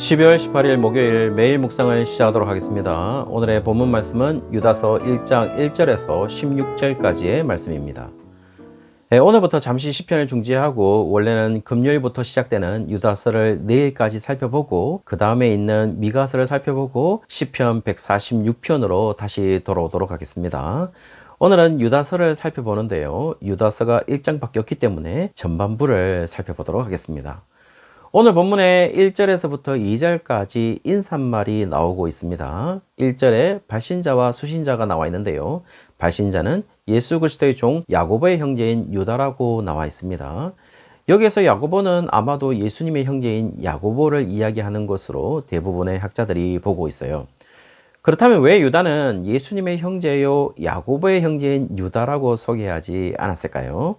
12월 18일 목요일 매일 묵상을 시작하도록 하겠습니다. 오늘의 본문 말씀은 유다서 1장 1절에서 16절까지의 말씀입니다. 네, 오늘부터 잠시 시편을 중지하고 원래는 금요일부터 시작되는 유다서를 내일까지 살펴보고 그 다음에 있는 미가서를 살펴보고 시편 146편으로 다시 돌아오도록 하겠습니다. 오늘은 유다서를 살펴보는데요. 유다서가 1장 바뀌었기 때문에 전반부를 살펴보도록 하겠습니다. 오늘 본문의 1절에서부터 2절까지 인사말이 나오고 있습니다. 1절에 발신자와 수신자가 나와 있는데요. 발신자는 예수 그리스도의 종 야고보의 형제인 유다라고 나와 있습니다. 여기에서 야고보는 아마도 예수님의 형제인 야고보를 이야기하는 것으로 대부분의 학자들이 보고 있어요. 그렇다면 왜 유다는 예수님의 형제요 야고보의 형제인 유다라고 소개하지 않았을까요?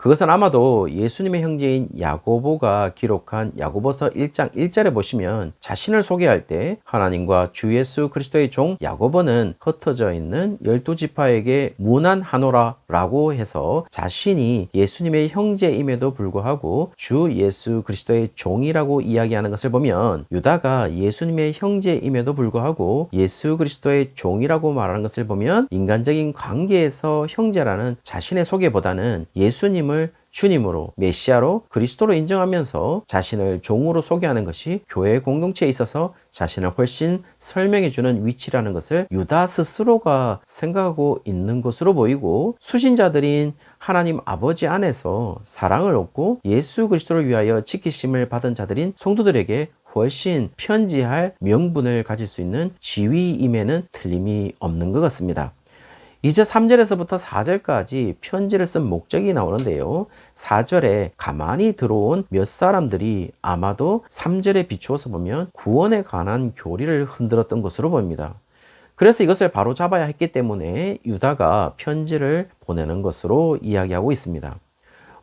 그것은 아마도 예수님의 형제인 야고보가 기록한 야고보서 1장 1절에 보시면 자신을 소개할 때 하나님과 주 예수 그리스도의 종 야고보는 흩어져 있는 열두 지파에게 무난 하노라라고 해서 자신이 예수님의 형제임에도 불구하고 주 예수 그리스도의 종이라고 이야기하는 것을 보면 유다가 예수님의 형제임에도 불구하고 예수 그리스도의 종이라고 말하는 것을 보면 인간적인 관계에서 형제라는 자신의 소개보다는 예수님 예수님을 주님으로 메시아로 그리스도로 인정하면서 자신을 종으로 소개하는 것이 교회 공동체에 있어서 자신을 훨씬 설명해 주는 위치라는 것을 유다 스스로가 생각하고 있는 것으로 보이고 수신자들인 하나님 아버지 안에서 사랑을 얻고 예수 그리스도를 위하여 지키심을 받은 자들인 성도들에게 훨씬 편지할 명분을 가질 수 있는 지위임에는 틀림이 없는 것 같습니다. 이제 3절에서부터 4절까지 편지를 쓴 목적이 나오는데요. 4절에 가만히 들어온 몇 사람들이 아마도 3절에 비추어서 보면 구원에 관한 교리를 흔들었던 것으로 보입니다. 그래서 이것을 바로 잡아야 했기 때문에 유다가 편지를 보내는 것으로 이야기하고 있습니다.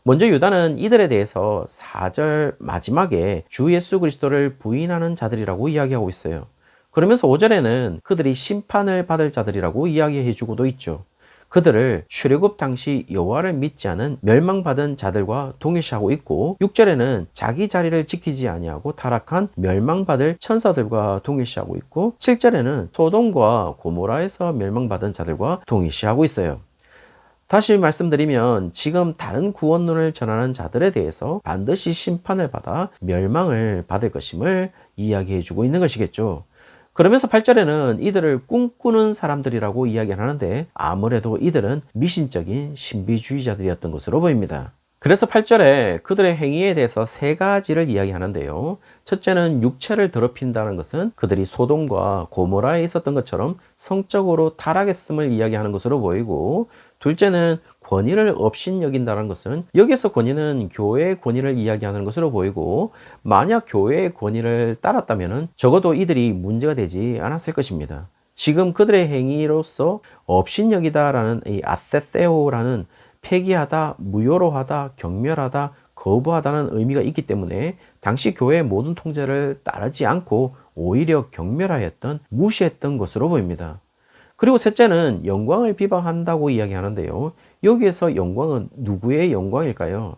먼저 유다는 이들에 대해서 4절 마지막에 주 예수 그리스도를 부인하는 자들이라고 이야기하고 있어요. 그러면서 5절에는 그들이 심판을 받을 자들이라고 이야기해 주고도 있죠. 그들을 출애굽 당시 여호와를 믿지 않은 멸망받은 자들과 동일시하고 있고 6절에는 자기 자리를 지키지 아니하고 타락한 멸망받을 천사들과 동일시하고 있고 7절에는 소돔과 고모라에서 멸망받은 자들과 동일시하고 있어요. 다시 말씀드리면 지금 다른 구원론을 전하는 자들에 대해서 반드시 심판을 받아 멸망을 받을 것임을 이야기해 주고 있는 것이겠죠. 그러면서 8절에는 이들을 꿈꾸는 사람들이라고 이야기를 하는데 아무래도 이들은 미신적인 신비주의자들이었던 것으로 보입니다. 그래서 8절에 그들의 행위에 대해서 세 가지를 이야기하는데요. 첫째는 육체를 더럽힌다는 것은 그들이 소돔과 고모라에 있었던 것처럼 성적으로 타락했음을 이야기하는 것으로 보이고 둘째는 권위를 업신여긴다는 것은 여기서 권위는 교회의 권위를 이야기하는 것으로 보이고 만약 교회의 권위를 따랐다면 적어도 이들이 문제가 되지 않았을 것입니다. 지금 그들의 행위로서 업신여기다라는 이 아세세오라는 폐기하다, 무효로 하다, 경멸하다, 거부하다는 의미가 있기 때문에 당시 교회의 모든 통제를 따르지 않고 오히려 경멸하였던, 무시했던 것으로 보입니다. 그리고 셋째는 영광을 비방한다고 이야기하는데요. 여기에서 영광은 누구의 영광일까요?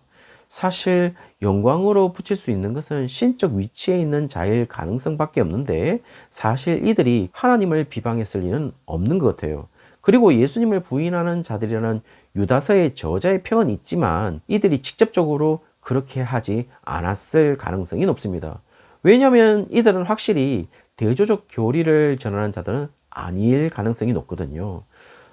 사실 영광으로 붙일 수 있는 것은 신적 위치에 있는 자일 가능성밖에 없는데 사실 이들이 하나님을 비방했을 리는 없는 것 같아요. 그리고 예수님을 부인하는 자들이라는 유다서의 저자의 평은 있지만 이들이 직접적으로 그렇게 하지 않았을 가능성이 높습니다. 왜냐하면 이들은 확실히 대조적 교리를 전하는 자들은 아닐 가능성이 높거든요.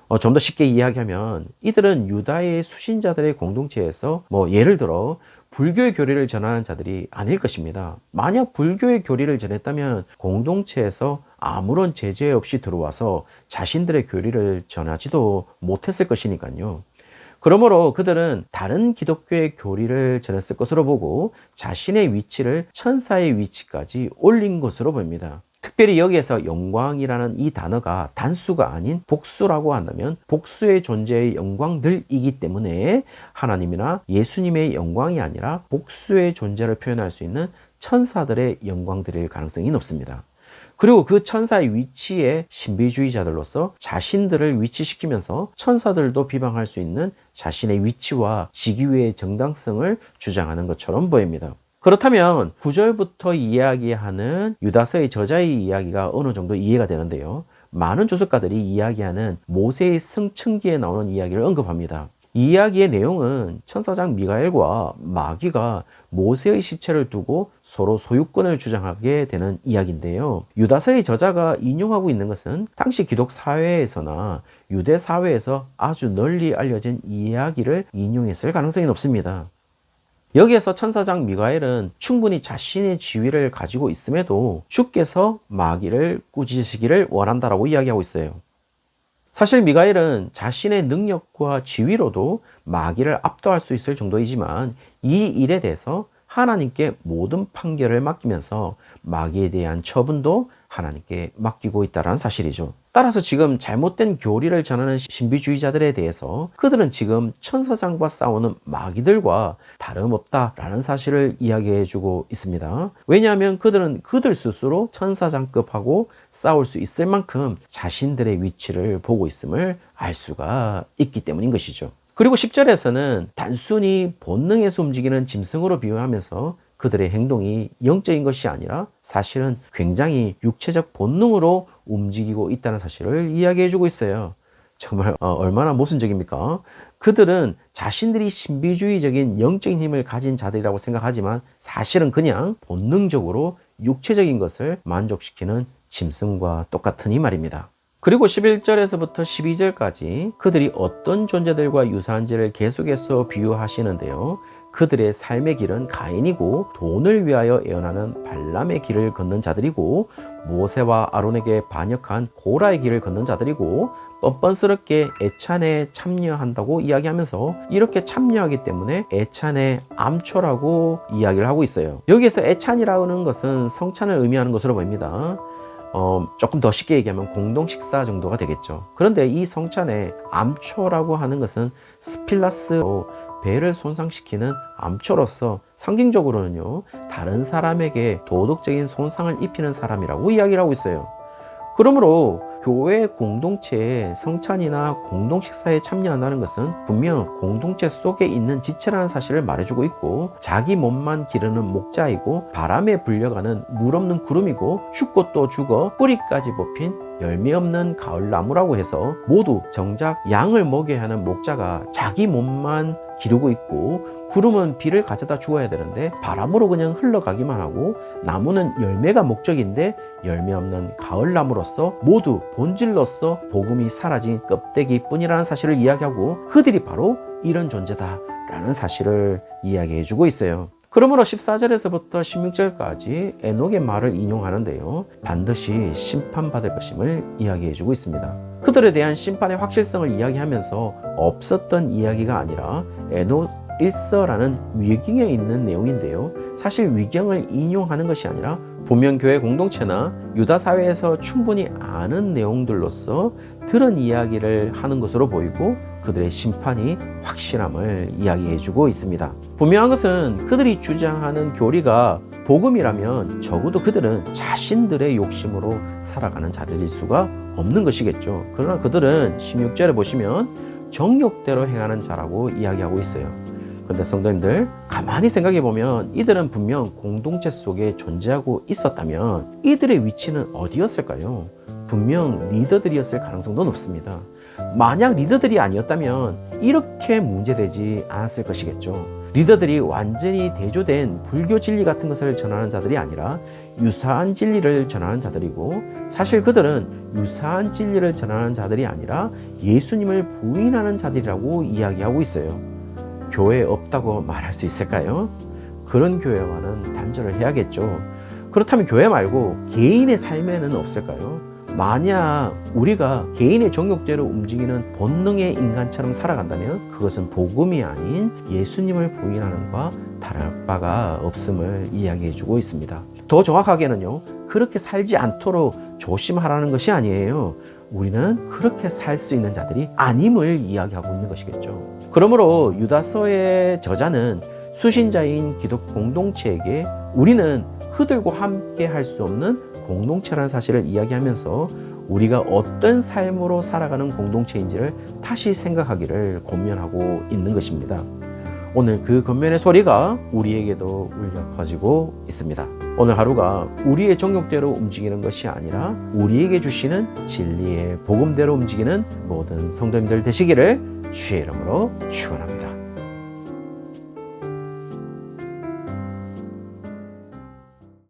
어, 좀 더 쉽게 이야기하면 이들은 유다의 수신자들의 공동체에서 뭐 예를 들어 불교의 교리를 전하는 자들이 아닐 것입니다. 만약 불교의 교리를 전했다면 공동체에서 아무런 제재 없이 들어와서 자신들의 교리를 전하지도 못했을 것이니까요. 그러므로 그들은 다른 기독교의 교리를 전했을 것으로 보고 자신의 위치를 천사의 위치까지 올린 것으로 보입니다. 특별히 여기에서 영광이라는 이 단어가 단수가 아닌 복수라고 한다면 복수의 존재의 영광들이기 때문에 하나님이나 예수님의 영광이 아니라 복수의 존재를 표현할 수 있는 천사들의 영광들일 가능성이 높습니다. 그리고 그 천사의 위치에 신비주의자들로서 자신들을 위치시키면서 천사들도 비방할 수 있는 자신의 위치와 직위의 정당성을 주장하는 것처럼 보입니다. 그렇다면 9절부터 이야기하는 유다서의 저자의 이야기가 어느 정도 이해가 되는데요. 많은 주석가들이 이야기하는 모세의 승천기에 나오는 이야기를 언급합니다. 이 이야기의 내용은 천사장 미가엘과 마귀가 모세의 시체를 두고 서로 소유권을 주장하게 되는 이야기인데요. 유다서의 저자가 인용하고 있는 것은 당시 기독 사회에서나 유대 사회에서 아주 널리 알려진 이야기를 인용했을 가능성이 높습니다. 여기에서 천사장 미가엘은 충분히 자신의 지위를 가지고 있음에도 주께서 마귀를 꾸짖으시기를 원한다라고 이야기하고 있어요. 사실 미가엘은 자신의 능력과 지위로도 마귀를 압도할 수 있을 정도이지만 이 일에 대해서 하나님께 모든 판결을 맡기면서 마귀에 대한 처분도 하나님께 맡기고 있다는 사실이죠. 따라서 지금 잘못된 교리를 전하는 신비주의자들에 대해서 그들은 지금 천사장과 싸우는 마귀들과 다름없다라는 사실을 이야기해 주고 있습니다. 왜냐하면 그들은 그들 스스로 천사장급하고 싸울 수 있을 만큼 자신들의 위치를 보고 있음을 알 수가 있기 때문인 것이죠. 그리고 10절에서는 단순히 본능에서 움직이는 짐승으로 비유하면서 그들의 행동이 영적인 것이 아니라 사실은 굉장히 육체적 본능으로 움직이고 있다는 사실을 이야기해 주고 있어요. 정말 어, 얼마나 모순적입니까? 그들은 자신들이 신비주의적인 영적인 힘을 가진 자들이라고 생각하지만 사실은 그냥 본능적으로 육체적인 것을 만족시키는 짐승과 똑같은 이 말입니다. 그리고 11절에서부터 12절까지 그들이 어떤 존재들과 유사한지를 계속해서 비유하시는데요. 그들의 삶의 길은 가인이고 돈을 위하여 애원하는 발람의 길을 걷는 자들이고 모세와 아론에게 반역한 고라의 길을 걷는 자들이고 뻔뻔스럽게 애찬에 참여한다고 이야기하면서 이렇게 참여하기 때문에 애찬의 암초라고 이야기를 하고 있어요. 여기에서 애찬이라는 것은 성찬을 의미하는 것으로 보입니다. 어, 조금 더 쉽게 얘기하면 공동 식사 정도가 되겠죠. 그런데 이 성찬에 암초라고 하는 것은 스필라스로 배를 손상시키는 암초로서 상징적으로는요, 다른 사람에게 도덕적인 손상을 입히는 사람이라고 이야기를 하고 있어요. 그러므로 교회 공동체에 성찬이나 공동 식사에 참여한다는 것은 분명 공동체 속에 있는 지체라는 사실을 말해주고 있고 자기 몸만 기르는 목자이고 바람에 불려가는 물 없는 구름이고 죽고 또 죽어 뿌리까지 뽑힌 열매 없는 가을나무라고 해서 모두 정작 양을 먹여야 하는 목자가 자기 몸만 기르고 있고 구름은 비를 가져다 주어야 되는데 바람으로 그냥 흘러가기만 하고 나무는 열매가 목적인데 열매 없는 가을나무로서 모두 본질로서 복음이 사라진 껍데기 뿐이라는 사실을 이야기하고 그들이 바로 이런 존재다 라는 사실을 이야기해 주고 있어요. 그러므로 14절에서부터 16절까지 에녹의 말을 인용하는데요. 반드시 심판받을 것임을 이야기해 주고 있습니다. 그들에 대한 심판의 확실성을 이야기하면서 없었던 이야기가 아니라 에녹 일서라는 위경에 있는 내용인데요. 사실 위경을 인용하는 것이 아니라 분명 교회 공동체나 유다 사회에서 충분히 아는 내용들로서 들은 이야기를 하는 것으로 보이고 그들의 심판이 확실함을 이야기해 주고 있습니다. 분명한 것은 그들이 주장하는 교리가 복음이라면 적어도 그들은 자신들의 욕심으로 살아가는 자들일 수가 없는 것이겠죠. 그러나 그들은 16절에 보시면 정욕대로 행하는 자라고 이야기하고 있어요. 그런데 성도님들 가만히 생각해 보면 이들은 분명 공동체 속에 존재하고 있었다면 이들의 위치는 어디였을까요? 분명 리더들이었을 가능성도 높습니다. 만약 리더들이 아니었다면 이렇게 문제되지 않았을 것이겠죠. 리더들이 완전히 대조된 불교 진리 같은 것을 전하는 자들이 아니라 유사한 진리를 전하는 자들이고 사실 그들은 유사한 진리를 전하는 자들이 아니라 예수님을 부인하는 자들이라고 이야기하고 있어요. 교회에 없다고 말할 수 있을까요? 그런 교회와는 단절을 해야겠죠. 그렇다면 교회 말고 개인의 삶에는 없을까요? 만약 우리가 개인의 정욕대로 움직이는 본능의 인간처럼 살아간다면 그것은 복음이 아닌 예수님을 부인하는 바 다를 바가 없음을 이야기해 주고 있습니다. 더 정확하게는요, 그렇게 살지 않도록 조심하라는 것이 아니에요. 우리는 그렇게 살 수 있는 자들이 아님을 이야기하고 있는 것이겠죠. 그러므로 유다서의 저자는 수신자인 기독 공동체에게 우리는 그들과 함께 할 수 없는 공동체라는 사실을 이야기하면서 우리가 어떤 삶으로 살아가는 공동체인지를 다시 생각하기를 권면하고 있는 것입니다. 오늘 그 겉면의 소리가 우리에게도 울려 퍼지고 있습니다. 오늘 하루가 우리의 정욕대로 움직이는 것이 아니라 우리에게 주시는 진리의 복음대로 움직이는 모든 성도님들 되시기를 주의 이름으로 축원합니다.